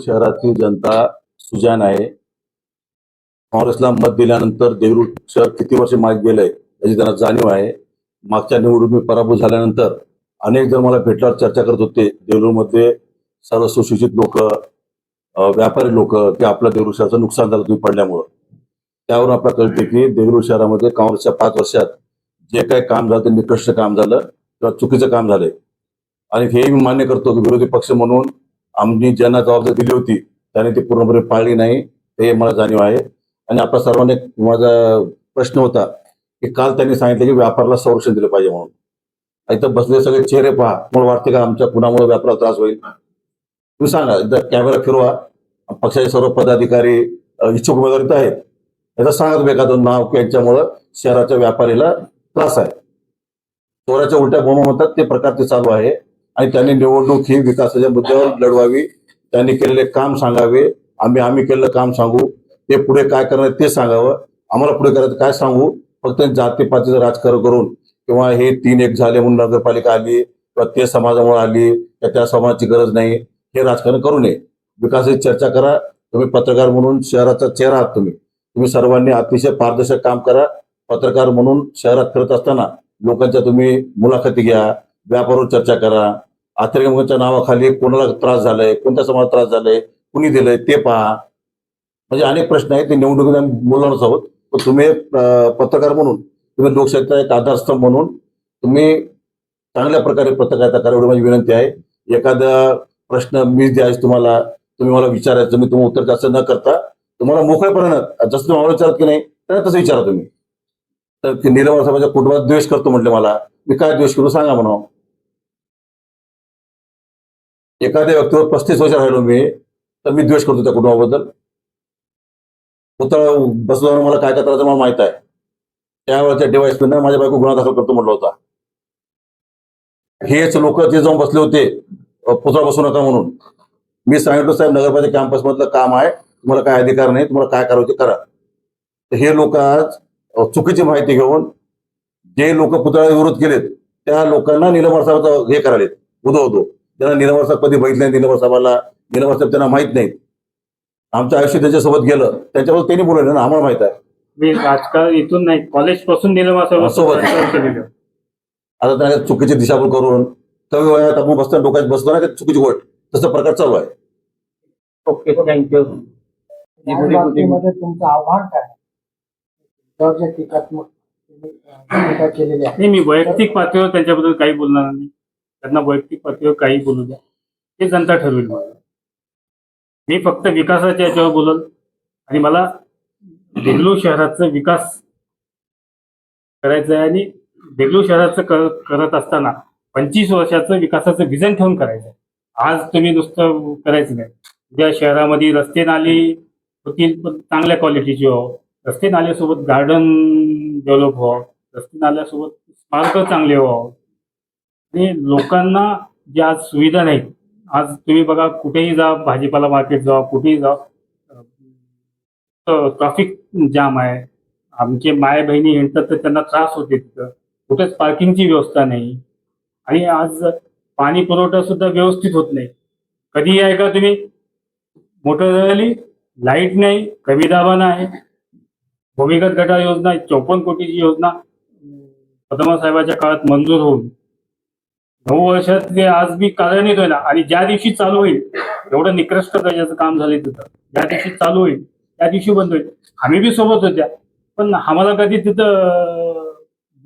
शहरातील जनता सुजान आहे. काँग्रेसला मत दिल्यानंतर देगलूर शहर किती वर्ष मागे गेलंय याची त्यांना जाणीव आहे. मागच्या निवडणुकीत पराभूत झाल्यानंतर अनेक जण मला भेटल्यावर चर्चा करत होते. देगलूरमध्ये सर्व सुशिक्षित लोक व्यापारी लोक की आपल्या देगलूर शहराचं नुकसान झालं तुम्ही पडल्यामुळं. त्यावरून आपल्याला कळते की देगलूर शहरामध्ये काँग्रेसच्या पाच वर्षात जे काही काम झालं ते निकृष्ट काम झालं किंवा चुकीचं काम झालंय. आणि हे मी मान्य करतो की विरोधी पक्ष म्हणून आम्ही ज्यांना जबाबदारी दिली होती त्याने ती पूर्णपणे पाळली नाही हे मला जाणीव आहे. आणि आपल्या सर्वांनी माझा प्रश्न होता की काल त्यांनी सांगितलं की व्यापाराला संरक्षण दिलं पाहिजे म्हणून. इथं बसले सगळे चेहरे पहा मला वाटते का आमच्या कुणामुळे व्यापाराला त्रास होईल तुम्ही सांगा एकदा कॅमेरा फिरवा पक्षाचे सर्व पदाधिकारी इच्छुक उमेदवार इथं आहेत. याचा सांगा तुम्ही एखादं नाव की यांच्यामुळं शहराच्या व्यापारीला त्रास आहे. चोराच्या उलट्या बोमा म्हणतात ते प्रकार ते चालू आहे. आणि त्यांनी निवडणूक ही विकासाच्या मुद्द्यावर लढवावी. त्यांनी केलेले काम सांगावे. आम्ही आम्ही केलेलं काम सांगू. ते पुढे काय करणार ते सांगावं. आम्हाला पुढे करायचं काय सांगू? फक्त जातीपातीचं राजकारण करून किंवा हे तीन एक झाले म्हणून नगरपालिका आली किंवा ते समाजामुळे आली किंवा त्या समाजाची गरज नाही. हे राजकारण करू नये. विकासाची चर्चा करा. तुम्ही पत्रकार म्हणून शहराचा चेहरा आहात तुम्ही. तुम्ही सर्वांनी अतिशय पारदर्शक काम करा. पत्रकार म्हणून शहरात करत असताना लोकांच्या तुम्ही मुलाखती घ्या. व्यापारावर चर्चा करा. आश्रयमुखांच्या नावाखाली कोणाला त्रास झालाय कोणत्या समाजाला त्रास झालाय कुणी दिलंय ते पहा. म्हणजे अनेक प्रश्न आहेत ते निवडणुकीत बोलणारच आहोत. पण तुम्ही पत्रकार म्हणून तुम्ही लोकशाहीचा एक आधारस्तंभ म्हणून तुम्ही चांगल्या प्रकारे पत्रकारिता करा एवढी माझी विनंती आहे. एखादा प्रश्न मी द्यायच तुम्हाला तुम्ही मला विचारायचं मी तुम्हाला उत्तर जास्त न करता तुम्हाला मोकळेपणानं जसं तुम्ही मला विचारत की नाही तर तसं विचारा तुम्ही. तर निलंबर साहेबांच्या कुटुंबात द्वेष करतो म्हटले मला. मी काय द्वेष करू सांगा म्हणा एखाद्या व्यक्तीवर पस्तीस वर्ष राहिलो मी तर मी द्वेष करतो त्या कुटुंबाबद्दल. पुतळा बसल्यावर मला काय काय करायचं मला माहीत आहे. त्यावेळेच्या डिवाइस माझ्या बायको गुन्हा दाखल करतो म्हटलं होता. हेच लोक ते जाऊन बसले होते पुतळा बसू नका म्हणून. मी सांगितलं साहेब नगरपालिका कॅम्पस मधलं काम आहे तुम्हाला काय अधिकार नाही तुम्हाला काय करायचं ते करा. तर हे लोक आज चुकीची माहिती घेऊन जे लोक पुतळ्याला विरोध केलेत त्या लोकांना निलंबर हे करायलेत. उदो होतो त्यांना निलंबर साहेब कधी बघितले नाही निलंबर साहेबाला निलंबर साहेब त्यांना माहीत नाहीत आमचं आयुष्य त्यांच्यासोबत गेलं त्यांच्याबरोबर त्यांनी बोलवलं ना आम्हाला माहीत आहे. मी राजकारण इथून नाही कॉलेजपासून सोबत. आता त्यांना चुकीची दिशाभूल करून कमी वयात आपण बसताना डोक्यात बसतो ना ते चुकीची गोष्ट तसं प्रकार चालू आहे. ओके थँक्यू या बाबतीमध्ये तुमचं आव्हान काय? आहे? त्यावर टीकात्मक तुम्ही, अं, टीका केलेली आहे. नाही मी वैयक्तिक पातळीवर त्यांच्याबद्दल काही बोलणार नाही. त्यांना वैयक्तिक पातळीवर काही बोलू द्या. ते जनता ठरवेल मला. मी फक्त विकासाच्या याच्यावर बोलल आणि मला देगलूर शहराचा विकास करायचा आहे आणि देगलूर शहराचं कर- करत असताना पंचवीस वर्षाचं विकासाचं विजन ठेवून करायचं आहे आज तुम्ही नुसतं करायचं नाही. उद्या शहरामध्ये रस्ते नाली होतील पण चांगल्या क्वालिटीचे हो रस्ते नाल्यासोबत गार्डन डेव्हलप व्हावं. रस्ते नाल्यासोबत स्मारक चांगले व्हावं. आणि लोकांना ज्या आज सुविधा नाहीत आज तुम्ही बघा कुठेही जा भाजीपाला मार्केट जा कुठेही जा ट्रॅफिक जाम आहे. आमचे माय बहिणी येतात तर त्यांना त्रास होते तिथं. कुठेच पार्किंगची व्यवस्था नाही. आणि आज पाणी पुरवठा सुद्धा व्यवस्थित होत नाही. कधीही आहे का तुम्ही मोटर झाली लाइट नाही कमी दाबानं आहे भूमिगत गटा योजना चौपन्न कोटीची योजना पद्मा साहेबाच्या काळात मंजूर होऊन नऊ वर्षात ते आज बी कार्यान्वित होईल आणि ज्या दिवशी चालू होईल एवढं निकृष्ट दर्जाचं काम झालंय तिथं. ज्या दिवशी चालू होईल त्या दिवशी बंद होईल. आम्ही बी सोबत होत्या पण आम्हाला कधी तिथं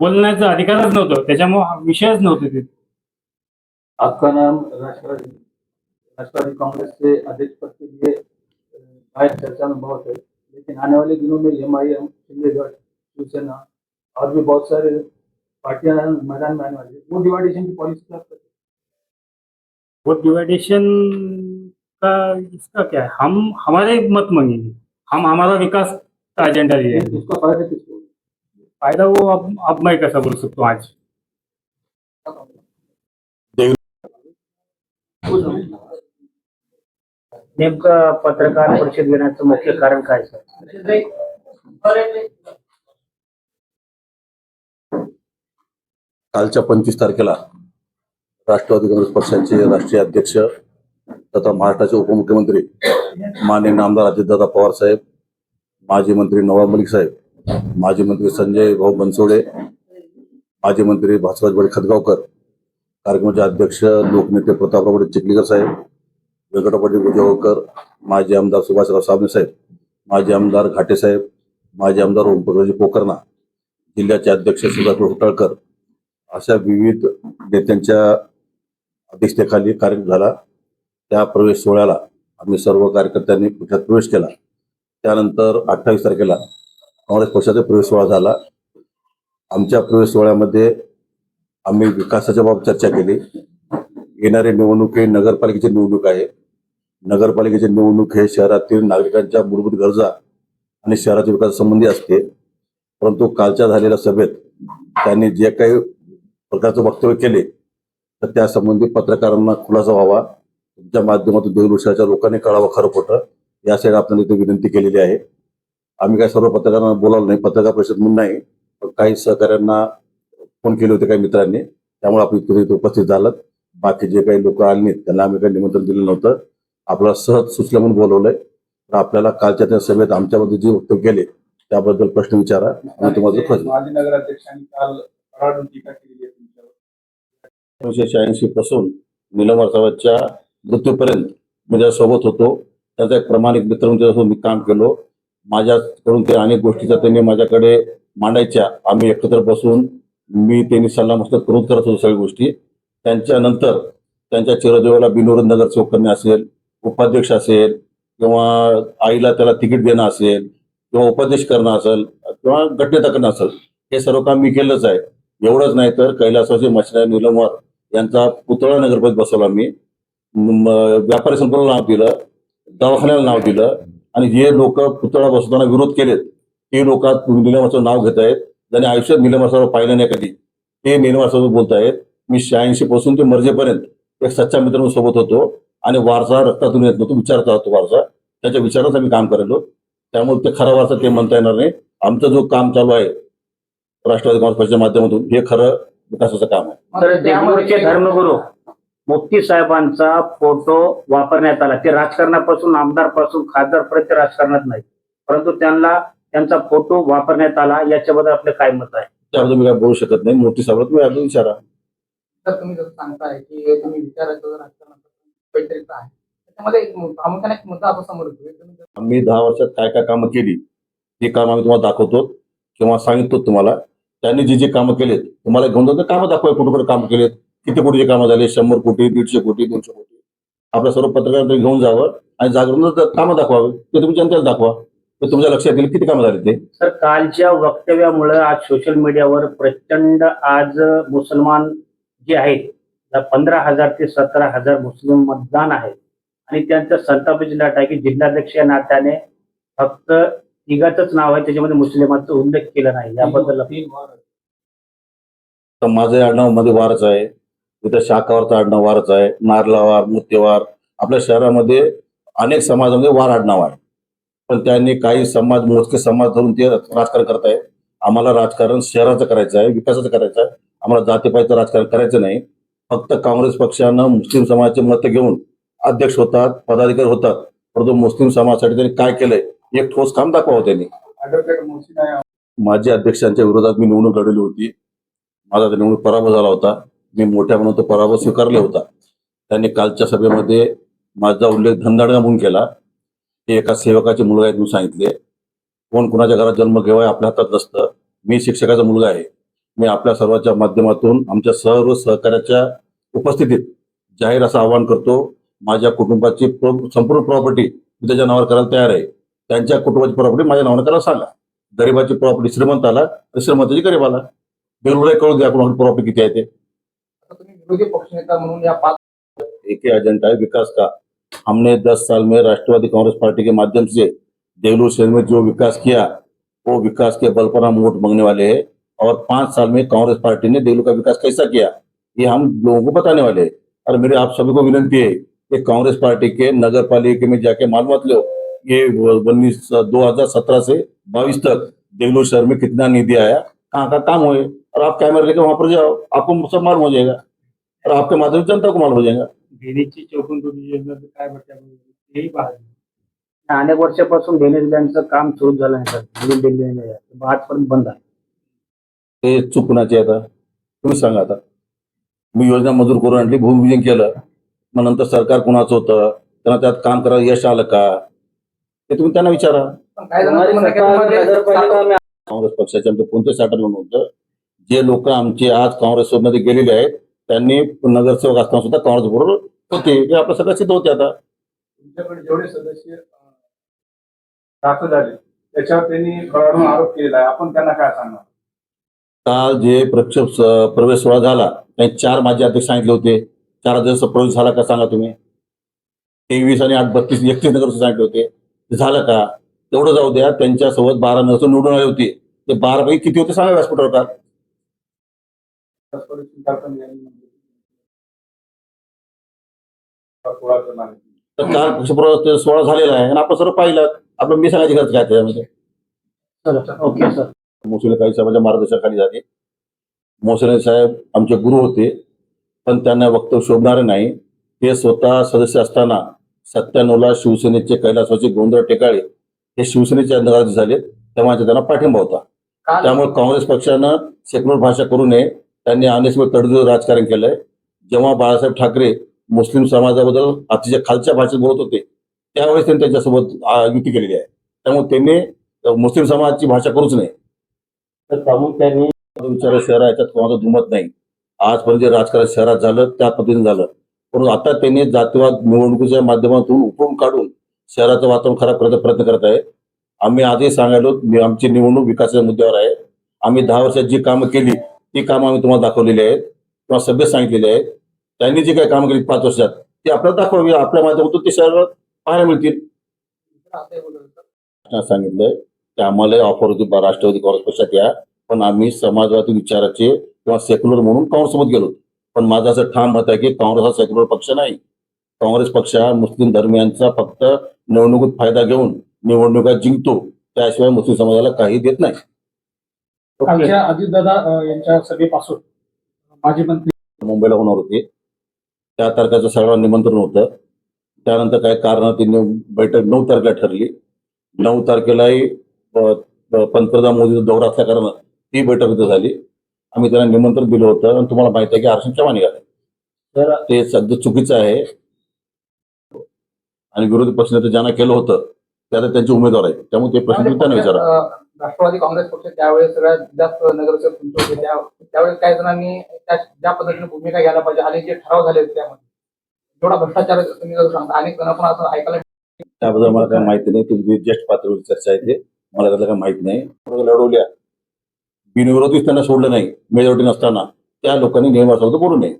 बोलण्याचा अधिकारच नव्हतं. त्याच्यामुळे हा विषयच नव्हते तिथे. आपका नाम राष्ट्रवादी राष्ट्रवादी कांग्रेस के अध्यक्ष पद के लिए अ, चर्चा में बहुत है लेकिन आने वाले दिनों में एम आई एम शिंदेगढ़ शिवसेना और भी बहुत सारे पार्टियां मैदान में आने वाली है। वो डिवाइडेशन की पॉलिसी क्या करते वो डिवाइडेशन का इसका क्या है? हम हमारे मत मांगेंगे हम हमारा विकास का एजेंडा लिए हैं। उसका फायदा किसको? फायदा वो अब अब मैं कैसा बोल सकता हूँ आज? नेमकं पत्रकार परिषद घेण्याचं मुख्य कारण काय सर? कालच्या पंचवीस तारखेला राष्ट्रवादी काँग्रेस पक्षाचे राष्ट्रीय अध्यक्ष तथा महाराष्ट्राचे उपमुख्यमंत्री माननीय नामदार अजितदादा पवार साहेब माजी मंत्री नवाब मलिक साहेब माजी मंत्री संजय भाऊ बनसोडे माजी मंत्री भास्कर बडे खतगावकर कार्यक्रमाचे अध्यक्ष लोकनेते प्रतापराव बडे चिखलीकर साहेब व्यंकटपाटी गुजगावकर माजी आमदार सुभाषराव साबणे साहेब माजी आमदार घाटे साहेब माजी आमदार ओमप्रकाशजी पोकर्णा जिल्ह्याचे अध्यक्ष सुधाकर होटाळकर अशा विविध नेत्यांच्या अध्यक्षतेखाली कार्यक्रम झाला. त्या प्रवेश सोहळ्याला आम्ही सर्व कार्यकर्त्यांनी पक्षात प्रवेश केला? त्यानंतर अठ्ठावीस तारखेला काँग्रेस पक्षाचा प्रवेश सोहळा झाला. आमच्या प्रवेश सोहळ्यामध्ये आम्ही विकासाच्या बाबत चर्चा केली. येणारी निवडणूक हे नगरपालिकेची निवडणूक आहे. नगरपालिकेची निवडणूक हे शहरातील नागरिकांच्या मूलभूत गरजा आणि शहराच्या विकासासंबंधी असते. परंतु कालच्या झालेल्या सभेत त्यांनी जे काही प्रकारचं वक्तव्य केले तर त्यासंबंधी पत्रकारांना खुलासा व्हावा. तुमच्या माध्यमातून शहराच्या लोकांनी कळावं खरं खोटं. यासाठी आपल्याला इथे विनंती केलेली आहे. आम्ही काय सर्व पत्रकारांना बोलावलं नाही पत्रकार परिषद म्हणून नाही पण काही सहकाऱ्यांना फोन केले होते काही मित्रांनी. त्यामुळे आपण इथे उपस्थित झालं बाकी जे काही लोक आले नाहीत त्यांना आम्ही काही निमंत्रण दिलं नव्हतं. आपल्याला सहज सुचलं म्हणून बोलवलंय. तर आपल्याला कालच्या त्या सभेत आमच्याबद्दल जे वक्तव्य केले त्याबद्दल प्रश्न विचारा. आणि तुम्हाला उत्तर देईन. माजी नगराध्यक्षांनी काल कडाडून टीका केलेली आहे तुमच्यावर एकोणीसशे शहाऐंशी पासून निलंबर साहेबांच्या मृत्यूपर्यंत मी सोबत होतो त्याचा एक प्रामाणिक मित्र म्हणून त्याच्यासोबत मी काम केलो. माझ्याकडून ते अनेक गोष्टीचा त्यांनी माझ्याकडे मांडायच्या. आम्ही एकत्र बसून मी त्यांनी सल्ला मस्त करून करत होतो सगळ्या गोष्टी. त्यांच्यानंतर त्यांच्या चिरदेवाला बिनविरोध नगर करणे असेल उपाध्यक्ष असेल किंवा आईला त्याला तिकीट देणं असेल किंवा उपदेश करणं असेल किंवा घटनेता करणं असेल हे सर्व काम मी केलंच आहे. एवढंच नाही तर कैलासवासी मछल्या निलमवर यांचा पुतळा नगरपरिषद बसवला मी. व्यापारी संकुलाला नाव दिलं दवाखान्याला नाव दिलं आणि जे लोक पुतळा बसवताना विरोध केलेत. ते लोक निलमासाचं नाव घेत आहेत ज्यांनी आयुष्यात निलमासावर पाहिलं नाही कधी. ते निलमासावर बोलत आहेत मी शहाऐंशी पासून ते मर्जेपर्यंत एक सच्चा मित्र म्हणून सोबत होतो आणि वारसा रक्तातून येत नव्हतो. विचारता होतो वारसा. त्याच्या विचारात आम्ही काम करायलो. त्यामुळे ते खरा वारसा ते म्हणता येणार नाही. आमचं जो काम चालू आहे राष्ट्रवादी काँग्रेस पक्षाच्या माध्यमातून हे खरं विकासाचं काम आहे. तर देगलूरचे धर्मगुरू मुफ्ती साहेबांचा फोटो वापरण्यात आला. ते राजकारणापासून आमदारपासून खासदारपर्यंत राजकारणात नाही परंतु त्यांना त्यांचा फोटो वापरण्यात आला याच्याबद्दल आपलं काय मत आहे? त्याबद्दल मी काय बोलू शकत नाही. मोठी सभा तुम्ही अजून विचारा. तर तुम्ही जसं सांगताय की तुम्ही विचारायचं राजकारणाचं पैतरीचं आहे. त्याच्यामध्ये एक मुद्दा समोर आम्ही दहा वर्षात काय काय कामं केली ते काम आम्ही तुम्हाला दाखवतो किंवा सांगिततो तुम्हाला. त्यांनी जी जे कामं केलेत तुम्हाला घेऊन जातो कामं दाखवा कुठे कुठे काम केलेत. किती कोटीचे कामं झाले शंभर कोटी दीडशे कोटी दोनशे कोटी. आपल्या सर्व पत्रकारांना घेऊन जावं आणि जागरून कामं दाखवावे. ते तुम्ही जनतेला दाखवा. तर तुमच्या लक्षात येईल किती कामं झाले ते? सर कालच्या वक्तव्यामुळे आज सोशल मीडियावर प्रचंड आज मुसलमान जे आहेत पंधरा हजार ते सतरा हजार मुस्लिम मतदान आहेत आणि त्यांचं संताप लाट आहे की जिल्हाध्यक्ष या नात्याने फक्त तिघाचंच नाव आहे त्याच्यामध्ये मुस्लिमांचा उल्लेख केला नाही याबद्दल तर माझं आडनावमध्ये वारच आहे. इथं शाखावरचं आडनाव वारच आहे. नारलावार मुत्तेवार आपल्या शहरामध्ये अनेक समाजामध्ये वार आडनाव आहे. पण त्यांनी काही समाज मोजके समाज धरून ते राजकारण करतायत आम्हाला राजकारण शहराचं करायचं आहे विकासाचं करायचं आहे. आम्हाला जातीपातीचं राजकारण करायचं नाही. फक्त काँग्रेस पक्षानं मुस्लिम समाजाचे मतं घेऊन अध्यक्ष होतात पदाधिकारी होतात. परंतु मुस्लिम समाजासाठी त्यांनी काय केलंय? एक ठोस काम दाखवावं हो त्यांनी. ऍडव्होकेट माजी अध्यक्षांच्या विरोधात मी निवडणूक लढवली होती. माझा निवडणूक पराभव झाला होता. मी मोठ्या म्हणून तो पराभव स्वीकारला होता. त्यांनी कालच्या सभेमध्ये माझा उल्लेख धनदाडगा म्हणून केला. हे एका सेवकाचे मुलगा आहे म्हणून सांगितले. कोण कुणाच्या घरात जन्म घेवाय आपल्या हातात नसतं. मी शिक्षकाचा मुलगा आहे. मी आपल्या सर्वांच्या माध्यमातून आमच्या सर्व सहकार्याच्या उपस्थितीत जाहीर असं आवाहन करतो. माझ्या कुटुंबाची संपूर्ण प्रॉपर्टी मी त्याच्या नावावर करायला तयार आहे. त्यांच्या कुटुंबाची प्रॉपर्टी माझ्या नावावर करायला सांगा. गरिबाची प्रॉपर्टी श्रीमंताला आणि श्रीमंताची गरीबाला. बेलुडे कळून द्या कोणाकडे प्रॉपर्टी किती आहे ते. विरोधी पक्षनेता म्हणून या पाच एक एजेंडा है विकास का? हमने 10 साल में राष्ट्रवादी कांग्रेस पार्टी के माध्यम से देवलूर शहर में जो विकास किया वो विकास के बल पर हम वोट मांगने वाले हैं और पाँच साल में कांग्रेस पार्टी ने देवलूर का विकास कैसा किया ये हम लोगों को बताने वाले हैं। और मेरे आप सभी को विनंती है कि कांग्रेस पार्टी के नगर पालिका में जाके मालूमात लो ये उन्नीस दो हजार सत्रह से बाईस तक देवलूर शहर में कितना निधि आया? कहाँ का काम हुए? और आप कैमरे लेके वहां पर जाओ आपको सब मालूम हो जाएगा। और आपके माध्यम से जनता को मालूम हो जाएगा। चौकून योजना काय पाहिजे अनेक वर्षापासून ड्रेनेज बँकचं काम सुरू झालं नाही सर. नवीन दिल्ली आहे. आजपर्यंत बंद आहे. ते चूक कुणाची आहे आता तुम्ही सांगा आता. मी योजना मंजूर करून आणली भूमिपूजन केलं. मग नंतर सरकार कुणाचं होतं? त्यांना त्यात काम करायला यश आलं का? ते तुम्ही त्यांना विचारा. काँग्रेस पक्षाचे आमचं कोणतं सॅटल नव्हतं जे लोक आमचे आज काँग्रेसमध्ये गेलेले आहेत त्यांनी नगरसेवक असताना सुद्धा काँग्रेस बरोबर होते. हे आपलं सगळं सिद्ध होते आता. तुमच्याकडे जेवढे सदस्य दाखल झाले त्याच्यावर त्यांनी आरोप केलेला आहे. आपण त्यांना काय सांगणार? काल जे प्रक्षेप प्रवेश सोहळा झाला त्यांनी चार माझे अध्यक्ष सांगितले होते. चार अध्यक्ष प्रवेश झाला का सांगा तुम्ही? तेवीस आणि आठ बत्तीस एकतीस नगर सांगितले होते. झालं का? तेवढं जाऊ द्या त्यांच्यासोबत बारा नगर निवडून आले होते. ते बारा पैकी किती होते सांगा व्यासपीठावर का? केली. सोळा. तर काल सोहळा झालेला आहे आणि आपण सर्व पाहिलं. आपलं मी सांगायची गरज काय त्याच्यामध्ये? Okay sir. मोसले काही साहेबांच्या मार्गदर्शनाखाली झाले मोसले साहेब आमचे गुरु होते पण त्यांना वक्तव्य शोभणारे नाही. ते स्वतः सदस्य असताना सत्त्याण्णवला शिवसेनेचे कैलासवाचे गोंधळ टेकाळे हे शिवसेनेचे नगराध्यक्ष झाले. तेव्हा त्यांना पाठिंबा होता. त्यामुळे काँग्रेस पक्षानं सेक्युलर भाषा करू नये. त्यांनी अनेक वेळ तडजोड राजकारण केलंय. जेव्हा बाळासाहेब ठाकरे मुस्लिम समाजाबद्दल अतिशय खालच्या भाषेत बोलत होते त्यावेळेस त्यांनी त्यांच्यासोबत युती केलेली आहे. त्यामुळे त्यांनी मुस्लिम समाजाची भाषा करूच नये. तर प्रामुख्याने विचार शहर याच्यात कोणाचं दुमत नाही. आजपर्यंत जे राजकारण शहरात झालं त्या पद्धतीने झालं. परंतु आता त्यांनी जातीवाद निवडणुकीच्या माध्यमातून उपळून काढून शहराचं वातावरण खराब करण्याचा प्रयत्न करत आहे. आम्ही आजही सांगायलो आमची निवडणूक विकासाच्या मुद्द्यावर आहे. आम्ही दहा वर्षात जी कामं केली ती कामं आम्ही तुम्हाला दाखवलेली आहेत. किंवा सभ्य सांगितलेली आहेत. त्यांनी जी काही कामं केली पाच वर्षात ती आपल्याला दाखवावी. आपल्या माध्यमातून ते शहरात पाहायला मिळतील. सांगितलंय. की आम्हाला ऑफर होती. राष्ट्रवादी काँग्रेस पक्षात या. पण आम्ही समाजवादी विचाराचे किंवा सेक्युलर म्हणून काँग्रेससोबत गेलो पण माझं असं ठाम मत आहे की काँग्रेस हा सेक्युलर पक्ष नाही. काँग्रेस पक्ष हा मुस्लिम धर्मियांचा फक्त निवडणुकीत फायदा घेऊन निवडणुका जिंकतो. त्याशिवाय मुस्लिम समाजाला काही देत नाही. कालच्या अजितदादा यांच्या सभेपासून माजी मंत्री मुंबईला होणार होते. त्या तारखेचं सगळं निमंत्रण होतं. त्यानंतर काही कारण ती बैठक नऊ तारखेला ठरली. नऊ तारखेलाही पंतप्रधान मोदीचा दौरा असल्या कारण ती बैठक इथं झाली. आम्ही त्यांना निमंत्रण दिलं होतं आणि तुम्हाला माहिती आहे की हर्षण चव्हाण निघाले तर ते सध्या चुकीचं आहे. आणि विरोधी पक्षनेते ज्यांना केलं होतं ते आता त्यांचे उमेदवार आहेत. त्यामुळे ते प्रश्न तुम्ही त्यांना विचारा. राष्ट्रवादी काँग्रेस पक्ष त्यावेळेस सगळ्यात जास्त नगरसेवक तुमचे होते त्या- त्यावेळेस काही जणांनी त्या ज्या पद्धतीने भूमिका घ्यायला पाहिजे आणि जे ठराव झाले होते त्यामध्ये? जेवढा भ्रष्टाचार तुम्ही जर सांगता अनेक जण पण असं ऐकायला त्याबद्दल मला काही माहिती नाही. तुमची ज्येष्ठ पातळीवर चर्चा आहे ते. मला त्यातलं काही माहिती नाही. लढवल्या बिनविरोधीच त्यांना सोडलं नाही. मेजॉरिटी नसताना. त्या लोकांनी नियम असं करू बोलू नये.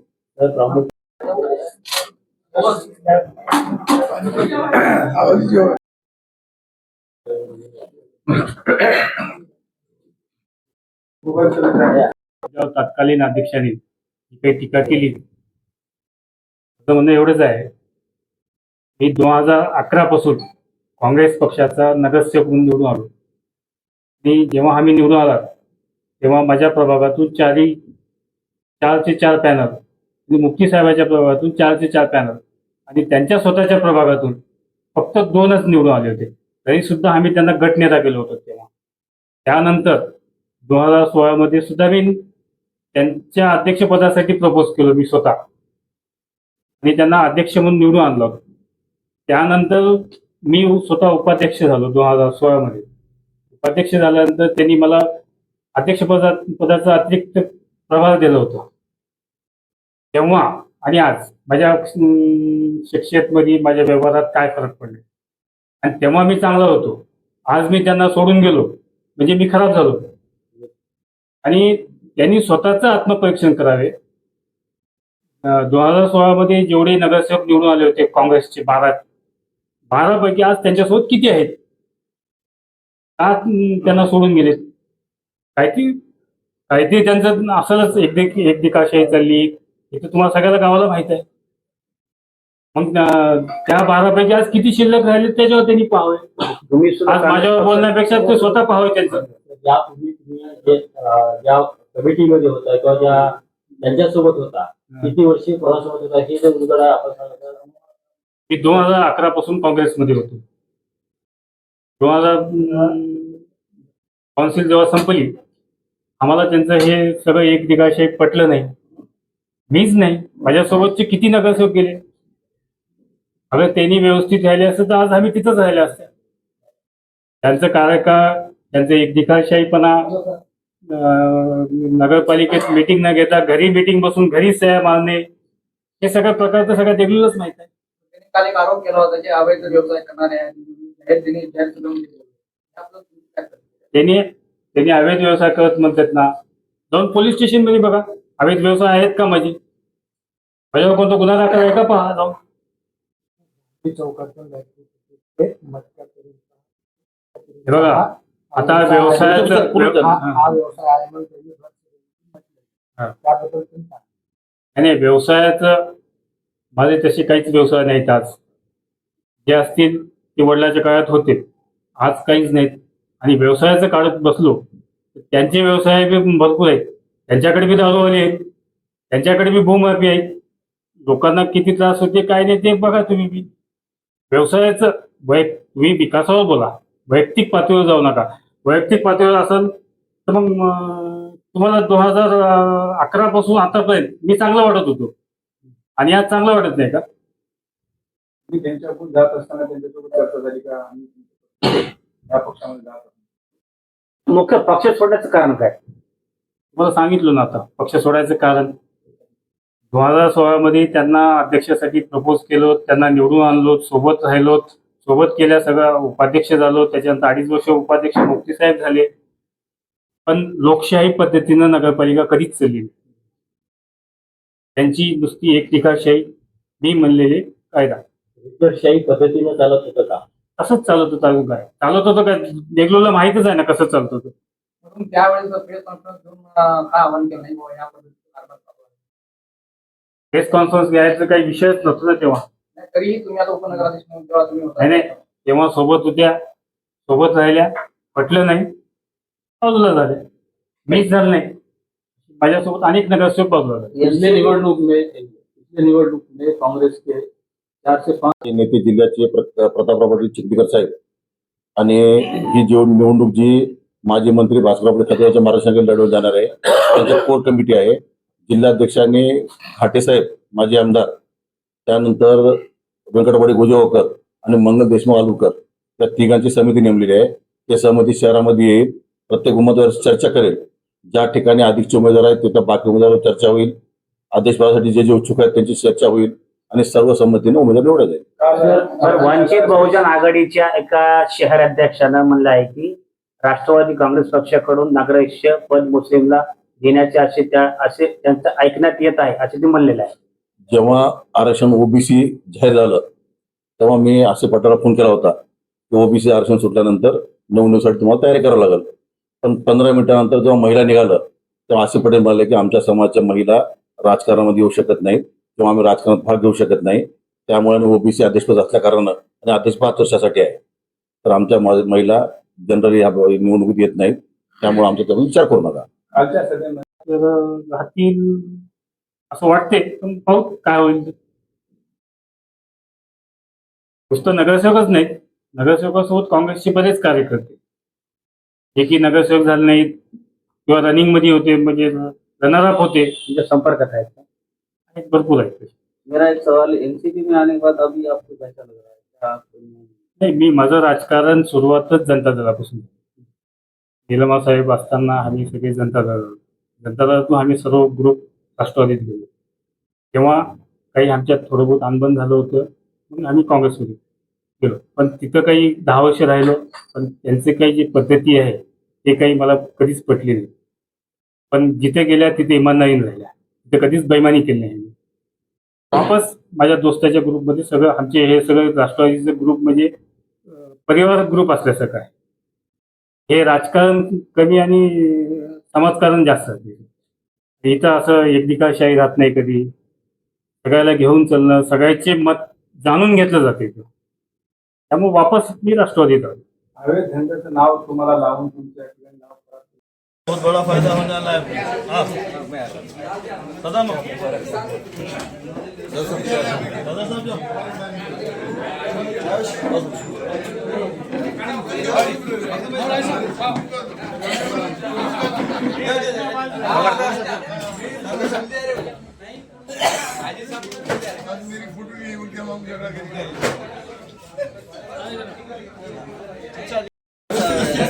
तत्कालीन अध्यक्षांनी जी काही टीका केली म्हणणं एवढंच आहे मी दोन हजार अकरा पासून काँग्रेस पक्षाचा नगरसेवक म्हणून निवडून आलो. आणि जेव्हा आम्ही निवडून आला तेव्हा माझ्या प्रभागातून चारही चारचे चार पॅनल आणि म्हणजे मुक्ती साहेबाच्या प्रभागातून चारचे चार पॅनल आणि त्यांच्या स्वतःच्या प्रभागातून फक्त दोनच निवडून आले होते. तरी सुद्धा आम्ही त्यांना गटनेता केलं होतं तेव्हा. त्यानंतर दोन हजार सोळामध्ये सुद्धा मी त्यांच्या अध्यक्षपदासाठी प्रपोज केलं मी स्वतः. आणि त्यांना अध्यक्ष म्हणून निवडून आणलं त्यानंतर मी स्वतः उपाध्यक्ष झालो दोन हजार सोळामध्ये उपाध्यक्ष झाल्यानंतर त्यांनी मला अध्यक्षपदा पदाचा अतिरिक्त प्रभार दिला होता. तेव्हा आणि आज माझ्या अं, माझ्या व्यवहारात काय फरक पडले? आणि तेव्हा मी चांगला होतो. आज मी त्यांना सोडून गेलो. म्हणजे मी खराब झालो. आणि त्यांनी स्वतःचं आत्मपरीक्षण करावे. दोन हजार सोळामध्ये जेवढे नगरसेवक निवडून आले होते काँग्रेसचे बारा बारापैकी आज त्यांच्यासोबत किती आहेत? आज त्यांना सोडून गेले काहीतरी काहीतरी त्यांचं असलच एकदिक एकदिकाशाही चालली हे तर तुम्हाला सगळ्याला गावाला माहीत आहे. मग त्या बारापैकी आज किती शिल्लक राहिले त्याच्यावर त्यांनी पाहावे. तुम्ही सुद्धा आज माझ्यावर बोलण्यापेक्षा ते स्वतः पाहावे त्यांचं. यापूर्वी तुम्ही जे अं, ज्या कमिटीमध्ये होता किंवा ज्या त्यांच्यासोबत होता किती वर्षी कोणासोबत होता हे जे उलगडा आपण सांगितलं मी दोन हजार अकरा पासून काँग्रेसमध्ये होतो. दोन हजार काउन्सिल जेव्हा संपली आम्हाला त्यांचं हे सगळं एक दिगाशे पटलं नाही. मीच नाही माझ्यासोबतचे किती नगरसेवक गेले? अगर त्यांनी व्यवस्थित राहिले असतं तर आज आम्ही तिथंच राहिले असते. त्यांचं कार्यकाळ त्यांचं एक दिखाशाहीपणा नगरपालिकेत मीटिंग न घेता घरी मीटिंग बसून घरी सह्या मारणे हे सगळ्या तर सगळं देखीलच माहीत आहे. काल एक आरोप केला होता की अवैध व्यवसाय करणारे आहेत. त्यांनी? त्यांनी अवैध व्यवसाय करत म्हणतात ना. जाऊन पोलीस स्टेशनमध्ये बघा अवैध व्यवसाय आहेत का माझी? माझ्यावर कोणता गुन्हा दाखल आहे का पहा जाऊन. हे बघा आता व्यवसायाचं नाही, व्यवसायाचं माझे तसे काहीच व्यवसाय नाहीत आज. जे असतील ते वडिलाच्या काळात होते. आज काहीच नाहीत. आणि व्यवसायाचं काढत बसलो तर त्यांचे व्यवसाय बी भरपूर आहेत. त्यांच्याकडे बी दारूवाले आहेत. त्यांच्याकडे बी भूमाफी आहेत लोकांना किती त्रास होते काय नाही ते बघा तुम्ही बी. व्यवसायाचं वै तुम्ही विकासावर बोला. वैयक्तिक पातळीवर जाऊ नका. वैयक्तिक पातळीवर असेल तर मग तुम्हाला दोन हजार अकरा पासून आतापर्यंत मी चांगलं वाटत होतो. आणि आज चांगलं वाटत नाही का? मी त्यांच्याकडून जात असताना त्यांच्यासोबत चर्चा झाली का? मुख्य पक्ष सोडण्याचं कारण काय? तुम्हाला सांगितलं ना आता पक्ष सोडायचं कारण. दोन हजार सोळामध्ये त्यांना अध्यक्षासाठी प्रपोज केलं त्यांना निवडून आणलो सोबत राहिलो सोबत केल्या सगळं उपाध्यक्ष झालो त्याच्यानंतर अडीच वर्ष उपाध्यक्ष मुक्तीसाहेब झाले. पण लोकशाही पद्धतीनं नगरपालिका कधीच चालली नाही. त्यांची नुसती एक टिकाशाही मी म्हणलेले कायदा. शाही पद्धतीने चालत होतं का? असंच चालत होतं अजून काय? चालत होतं काय? देगलूला माहितच आहे ना कसं चालत होतं. म्हणून त्यावेळेस प्रेस कॉन्फरन्स घेऊन अं, का आव्हान केलं नाही बुवा या पद्धतीने कारभार चालू आहे. प्रेस कॉन्फरन्स घ्यायचा काही विषयच नव्हता ना तेव्हा. नाही, तरीही तुम्ही आता उपनगराधीश म्हणून जेव्हा तुम्ही नाही, तेव्हा सोबत होत्या. सोबत राहिल्या. पटलं नाही. बाजूला झाले. मीच झालं नाही. माझ्यासोबत अनेक नगरसेवक बाजूला झाले निवडणूक में निवडणूक में कांग्रेस के नेते जिल्ह्याचे प्र- प्रतापराव पाटील चिखलीकर साहेब. आणि ही जी निवडणूक जी माजी मंत्री भास्करराव खतेच्या महाराष्ट्राकडे लढवली जाणार आहे त्यांची कोर कमिटी आहे. जिल्हाध्यक्षांनी खाटे साहेब माजी आमदार त्यानंतर व्यंकटवाडी गोजेवाकर आणि मंगल देशमुख आलुकर या तिघांची समिती नेमलेली आहे. त्या समिती शहरामध्ये येईल प्रत्येक उमेदवार चर्चा करेल. ज्या ठिकाणी अधिकचे उमेदवार आहेत तिथं बाकी उमेदवार चर्चा होईल. आदेश पाहण्यासाठी जे जे इच्छुक आहेत त्यांची चर्चा होईल. आणि सर्व संमतीने उमेदवार निवडला जाईल. वंचित बहुजन आघाडीच्या एका शहर अध्यक्षानं म्हणलं आहे की राष्ट्रवादी काँग्रेस पक्षाकडून नागरिक पद मुस्लिमला देण्याचे असे त्या असे त्यांचं ऐकण्यात येत आहे असे ते म्हणलेलं आहे. जेव्हा आरक्षण ओबीसी जाहीर झालं तेव्हा मी असे पटाला फोन केला होता की ओबीसी आरक्षण सुटल्यानंतर निवडणुकीसाठी तुम्हाला तयारी करावी लागेल. पण पंधरा मिनिटानंतर जेव्हा महिला निघालं तेव्हा असे पटेल म्हणाले की आमच्या समाजाच्या महिला राजकारणामध्ये येऊ शकत नाहीत. किंवा आम्ही राजकारणात भाग घेऊ शकत नाही. त्यामुळे ओबीसी अध्यक्षपद असल्याकारणानं आणि अध्यक्ष पाच वर्षासाठी आहे. तर आमच्या महिला जनरली ह्या निवडणुकीत येत नाहीत. त्यामुळे आमचा त्यामुळे विचार करू नका. तर राहतील असं वाटते पण पाहू काय होईल. नुसतं नगरसेवकच नाहीत. नगरसेवकासोबत काँग्रेसचे बरेच कार्यकर्ते. जे की नगरसेवक झाले नाहीत किंवा रनिंगमध्ये होते म्हणजे रनर अप होते तुमच्या संपर्कात आहेत, भरपूर आहेत. मेरा एक सवाल एनसीपी में आने के बाद अभी आपको कैसा लग रहा है? क्या नाही? मी माझं राजकारण सुरुवातच जनता दलापासून निलमा साहेब असताना आम्ही सगळे जनता दल जनता दलातून आम्ही सर्व ग्रुप राष्ट्रवादीत गेलो. तेव्हा काही आमच्यात थोडं बहुत अनबन झालं होतं मग आम्ही काँग्रेसमध्ये गेलो. पण तिथं काही दहा वर्ष राहिलो पण त्यांचे काही जी पद्धती आहे ते काही मला कधीच पटली नाही. पण जिथे गेल्या तिथे इमानदारीने राहिल्या. तिथे कधीच बैमानी केली नाही. वापस माझ्या दोस्ताच्या ग्रुपमध्ये सगळं आमचे हे सगळं राष्ट्रवादीचे ग्रुप म्हणजे परिवार ग्रुप असल्यासारखं आहे. हे राजकारण कमी आणि समाजकारण जास्त आहे. इथं असं एकमेकाशाही राहत नाही कधी. सगळ्याला घेऊन चालणं सगळ्याचे मत जाणून घेतलं जाते इथं. त्यामुळे वापस मी राष्ट्रवादीत आलो. धंद्याचं नाव तुम्हाला लावून तुमच्या बहुत बड़ा फायदा होने वाला है। हाँ। सदा मग दादा साहब जो जाओ मुबारक उनके हम जगह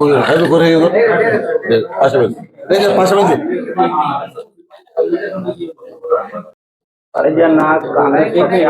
हूँ आहे गोरे पाचशे पाचशे अरे ज्यांना काँग्रेसचे